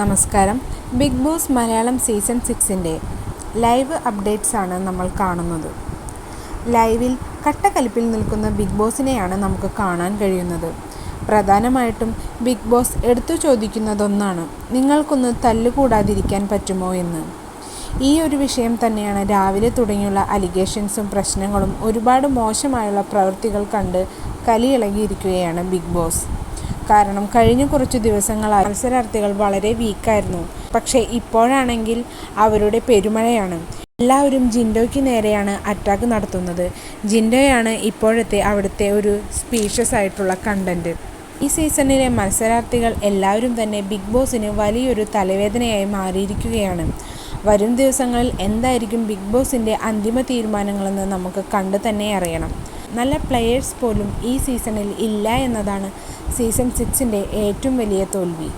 നമസ്കാരം. Big Boss Malayalam season സിക്സിന്റെ live updates ആണ് നമ്മൾ കാണുന്നത്. ലൈവിൽ കട്ടക്കലിപ്പിൽ നിൽക്കുന്ന ബിഗ് ബോസിനെയാണ് നമുക്ക് കാണാൻ കഴിയുന്നത്. പ്രധാനമായിട്ടും ബിഗ് ബോസ് എടുത്തു ചോദിക്കുന്നതൊന്നാണ് നിങ്ങൾക്കൊന്ന് തല്ലുകൂടാതിരിക്കാൻ പറ്റുമോ എന്ന്. ഈ ഒരു വിഷയം തന്നെയാണ് രാവിലെ തുടങ്ങിയുള്ള അലിഗേഷൻസും പ്രശ്നങ്ങളും ഒരുപാട് മോശമായുള്ള പ്രവൃത്തികൾ കണ്ട് കലിയിളകിയിരിക്കുകയാണ് ബിഗ് ബോസ്. കാരണം കഴിഞ്ഞ കുറച്ച് ദിവസങ്ങളായി മത്സരാർത്ഥികൾ വളരെ വീക്കായിരുന്നു. പക്ഷേ ഇപ്പോഴാണെങ്കിൽ അവരുടെ പെരുമഴയാണ്. എല്ലാവരും ജിൻഡോയ്ക്ക് നേരെയാണ് അറ്റാക്ക് നടത്തുന്നത്. ജിൻഡോയാണ് ഇപ്പോഴത്തെ അവിടുത്തെ ഒരു സ്പീഷ്യസ് ആയിട്ടുള്ള കണ്ടന്റ് ഈ സീസണിലെ മത്സരാർത്ഥികൾ എല്ലാവരും തന്നെ ബിഗ് ബോസിന് വലിയൊരു തലവേദനയായി മാറിയിരിക്കുകയാണ്. വരും ദിവസങ്ങളിൽ എന്തായിരിക്കും ബിഗ് ബോസിന്റെ അന്തിമ തീരുമാനങ്ങളെന്ന് നമുക്ക് കണ്ടു തന്നെ അറിയണം. നല്ല പ്ലെയേഴ്സ് പോലും ഈ സീസണിൽ ഇല്ല എന്നതാണ് സീസൺ സിക്സിന്റെ ഏറ്റവും വലിയ തോൽവി.